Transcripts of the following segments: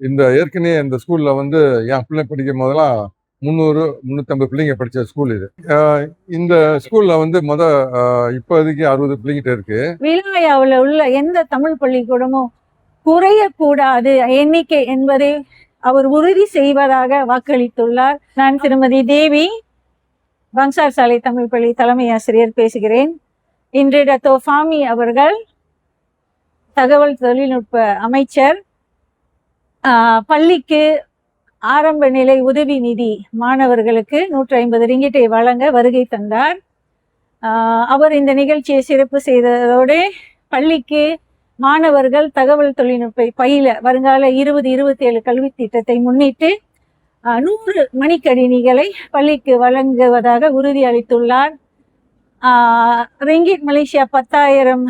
இந்த ஏற்கனவே இந்த ஸ்கூல்ல வந்து என் பிள்ளை படிக்கும் போதெல்லாம் முந்நூறு முந்நூற்றம்பது பிள்ளைங்க படிச்ச ஸ்கூல் இது. இந்த ஸ்கூல்ல வந்து முத இப்போதைக்கு அறுபது பிள்ளைங்கிட்ட இருக்கு. விலாயாவில் உள்ள எந்த தமிழ் பள்ளிக்கூடமும் குறையக்கூடாது. எண்ணிக்கை என்பதை அவர் உறுதி செய்வதாக வாக்களித்துள்ளார். நான் திருமதி தேவி பங்சார் சாலை தமிழ் பள்ளி தலைமை ஆசிரியர் பேசுகிறேன். இன்று டத்தோ ஃபாமி அவர்கள் தகவல் தொழில்நுட்ப அமைச்சர். பள்ளிக்கு ஆரம்ப நிலை உதவி நிதி மாணவர்களுக்கு நூற்றி ஐம்பது ரிங்கிட்டை வழங்க வருகை தந்தார். ஆஹ், அவர் இந்த நிகழ்ச்சியை சிறப்பு செய்ததோடு பள்ளிக்கு மாணவர்கள் தகவல் தொழில்நுட்ப பயில வருங்கால இருபது இருபத்தி ஏழு கல்வி திட்டத்தை முன்னிட்டு நூறு மணிக்கணினிகளை பள்ளிக்கு வழங்குவதாக உறுதி அளித்துள்ளார். ஆஹ், ரிங்கிட் மலேசியா பத்தாயிரம்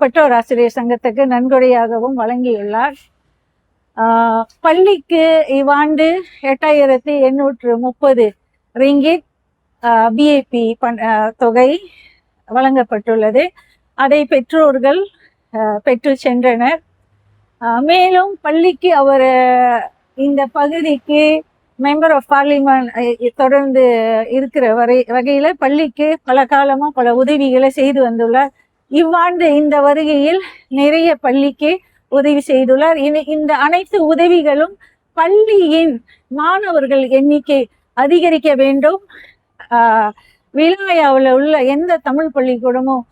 பெற்றோர் ஆசிரியர் சங்கத்துக்கு நன்கொடையாகவும் வழங்கியுள்ளார். பள்ளிக்கு இவ்வாண்டு எட்டாயிரத்தி எண்ணூற்று முப்பது ரிங்கிட் பிஏபி தொகை வழங்கப்பட்டுள்ளது. அதை பெற்றோர்கள் பெற்று சென்றனர். மேலும் பள்ளிக்கு அவர் இந்த பகுதிக்கு மெம்பர் ஆஃப் பார்லிமெண்ட் தொடர்ந்து இருக்கிற வரை வகையில் பள்ளிக்கு பல காலமாக பல உதவிகளை செய்து வந்துள்ளார். இவ்வாண்டு இந்த வருகையில் நிறைய பள்ளிக்கு உதவி செய்துள்ளார். இனி இந்த அனைத்து உதவிகளும் பள்ளியின் மாணவர்கள் எண்ணிக்கை அதிகரிக்க வேண்டும். ஆஹ், விலாயாவில் உள்ள எந்த தமிழ் பள்ளிக்கூடமும்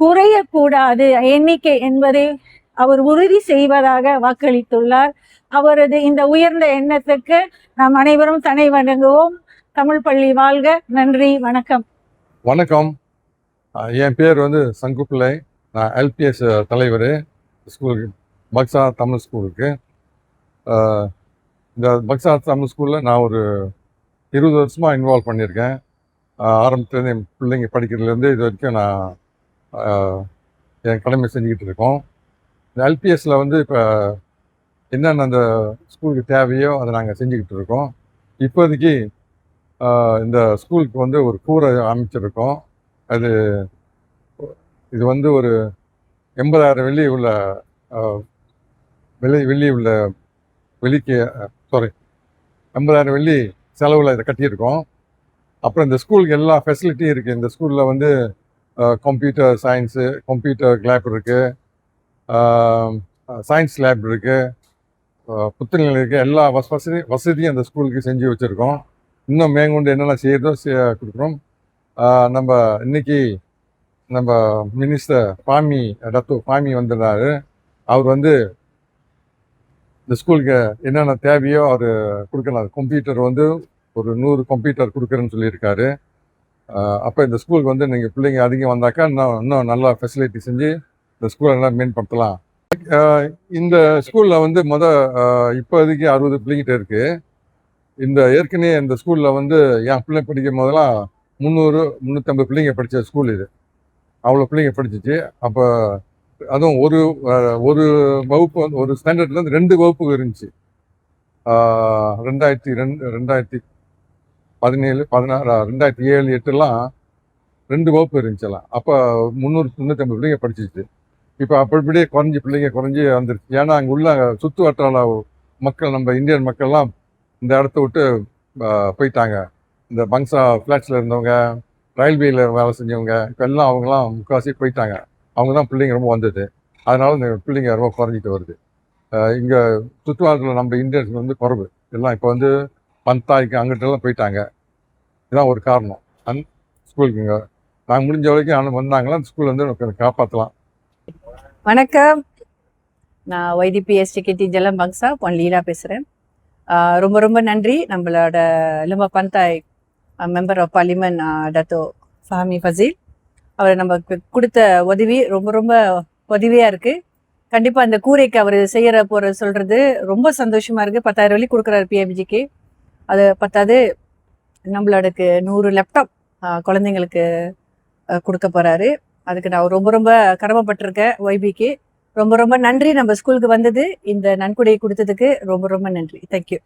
குறையக்கூடாது எண்ணிக்கை என்பதை அவர் உறுதி செய்வதாக வாக்களித்துள்ளார். அவரது இந்த உயர்ந்த எண்ணத்துக்கு நாம் அனைவரும் தனை வணங்குவோம் தமிழ் பள்ளி வாழ்க. நன்றி. வணக்கம். வணக்கம். என் பேர் வந்து சங்குப்பிள்ளை. நான் எல்பிஎஸ் தலைவர். ஸ்கூலுக்கு பக்ஸா தமிழ் ஸ்கூலுக்கு இந்த பக்ஸா தமிழ் ஸ்கூலில் நான் ஒரு இருபது வருஷமாக இன்வால்வ் பண்ணியிருக்கேன். ஆரம்பத்துலேருந்து என் பிள்ளைங்க படிக்கிறதுலேருந்து இது வரைக்கும் நான் என் கடமை செஞ்சுக்கிட்டு இருக்கோம். இந்த எல்பிஎஸ்சில் வந்து இப்போ என்னென்ன அந்த ஸ்கூலுக்கு தேவையோ அதை நாங்கள் செஞ்சுக்கிட்டு இருக்கோம். இப்போதைக்கு இந்த ஸ்கூலுக்கு வந்து ஒரு கூரை அமைச்சிருக்கோம். அது இது வந்து ஒரு எண்பதாயிரம் வெள்ளி உள்ள வெளி வெள்ளி உள்ள வெளிக்கு சாரி ஐம்பதாயிரம் வெள்ளி செலவில் இதை கட்டியிருக்கோம். அப்புறம் இந்த ஸ்கூலுக்கு எல்லா ஃபெசிலிட்டியும் இருக்குது இந்த ஸ்கூலில் வந்து கம்ப்யூட்டர் சயின்ஸு கம்ப்யூட்டர் லேப் இருக்குது சயின்ஸ் லேப் இருக்குது புத்தகங்கள் இருக்குது எல்லா வச வசதி வசதியும் அந்த ஸ்கூலுக்கு செஞ்சு வச்சுருக்கோம். இன்னும் மேங்கொண்டு என்னென்ன செய்யறதோ செய்ய கொடுக்குறோம். நம்ம இன்னைக்கு நம்ம மினிஸ்டர் பாமி டத்து பாமி வந்திருந்தாரு. அவர் வந்து இந்த ஸ்கூலுக்கு என்னென்ன தேவையோ அவர் கொடுக்கலாம். கம்ப்யூட்டர் வந்து ஒரு நூறு கம்ப்யூட்டர் கொடுக்குறேன்னு சொல்லியிருக்காரு. அப்போ இந்த ஸ்கூலுக்கு வந்து நீங்கள் பிள்ளைங்க அதிகம் வந்தாக்கா இன்னும் இன்னும் நல்லா ஃபெசிலிட்டி செஞ்சு இந்த ஸ்கூலை நல்லா மேம்படுத்தலாம். இந்த ஸ்கூலில் வந்து மொதல் இப்போதைக்கு அறுபது பிள்ளைங்கிட்ட இருக்குது இந்த ஏற்கனவே இந்த ஸ்கூலில் வந்து என் பிள்ளை படிக்கும் போதெல்லாம் முந்நூறு முந்நூற்றம்பது பிள்ளைங்க படித்த ஸ்கூல் இது. அவ்வளோ பிள்ளைங்க படிச்சிச்சு. அப்போ அதுவும் ஒரு ஒரு வகுப்பு வந்து ஒரு ஸ்டாண்டர்ட்லேருந்து ரெண்டு வகுப்பு இருந்துச்சு. ரெண்டாயிரத்தி ரெண்டு ரெண்டாயிரத்தி பதினேழு பதினாறு ரெண்டாயிரத்தி ஏழு எட்டுலாம் ரெண்டு வகுப்பு இருந்துச்சுலாம் அப்போ முந்நூறு முந்நூற்றம்பது பிள்ளைங்க படிச்சிச்சு. இப்போ அப்படிப்படியே குறைஞ்சி பிள்ளைங்க குறைஞ்சி வந்துருச்சு. ஏன்னா அங்கே உள்ள சுற்று வட்டார மக்கள் நம்ம இந்தியன் மக்கள்லாம் இந்த இடத்த விட்டு போயிட்டாங்க. இந்த பங்ஸா ஃப்ளாட்ஸில் இருந்தவங்க ரயில்வேல வேலை செஞ்சவங்க இப்போ எல்லாம் அவங்களாம் முக்கால்வாசி போயிட்டாங்க. அவங்க தான் பிள்ளைங்க ரொம்ப வந்தது. அதனால இந்த பிள்ளைங்க ரொம்ப குறைஞ்சிட்டு வருது. இங்கே சுற்றுலாத்தில் நம்ம இந்தியன்ஸ் வந்து குறைவு. எல்லாம் இப்போ வந்து பந்தாய்க்கு அங்கிட்டெல்லாம் போயிட்டாங்க. இதுதான் ஒரு காரணம். அந் ஸ்கூலுக்கு இங்கே நாங்கள் முடிஞ்ச வரைக்கும் ஆனால் வந்தாங்களா அந்த ஸ்கூலில் வந்து நமக்கு காப்பாற்றலாம் வணக்கம். நான் ஒய்டிபிஎஸ் டிக்கெட்டி ஜலம் பங்ஸா பொன் லீலா பேசுகிறேன் ரொம்ப ரொம்ப நன்றி. நம்மளோட Lembah Pantai member of parliament Dato Fahmi Fadzil. அவர் நமக்கு கொடுத்த உதவி ரொம்ப ரொம்ப உதவியாக இருக்குது கண்டிப்பாக அந்த கூரைக்கு அவர் செய்கிற போகிற சொல்கிறது ரொம்ப சந்தோஷமாக இருக்குது பத்தாயிரம் வழி கொடுக்குறாரு பிஎம்ஜிக்கு அது பத்தாது நம்மளோடக்கு நூறு லேப்டாப் குழந்தைங்களுக்கு கொடுக்க போகிறாரு அதுக்கு நான் ரொம்ப ரொம்ப கடமைப்பட்டிருக்கேன் ஒய்பிக்கு ரொம்ப ரொம்ப நன்றி. நம்ம ஸ்கூலுக்கு வந்தது. இந்த நன்கொடையை கொடுத்ததுக்கு ரொம்ப ரொம்ப நன்றி. தேங்க்யூ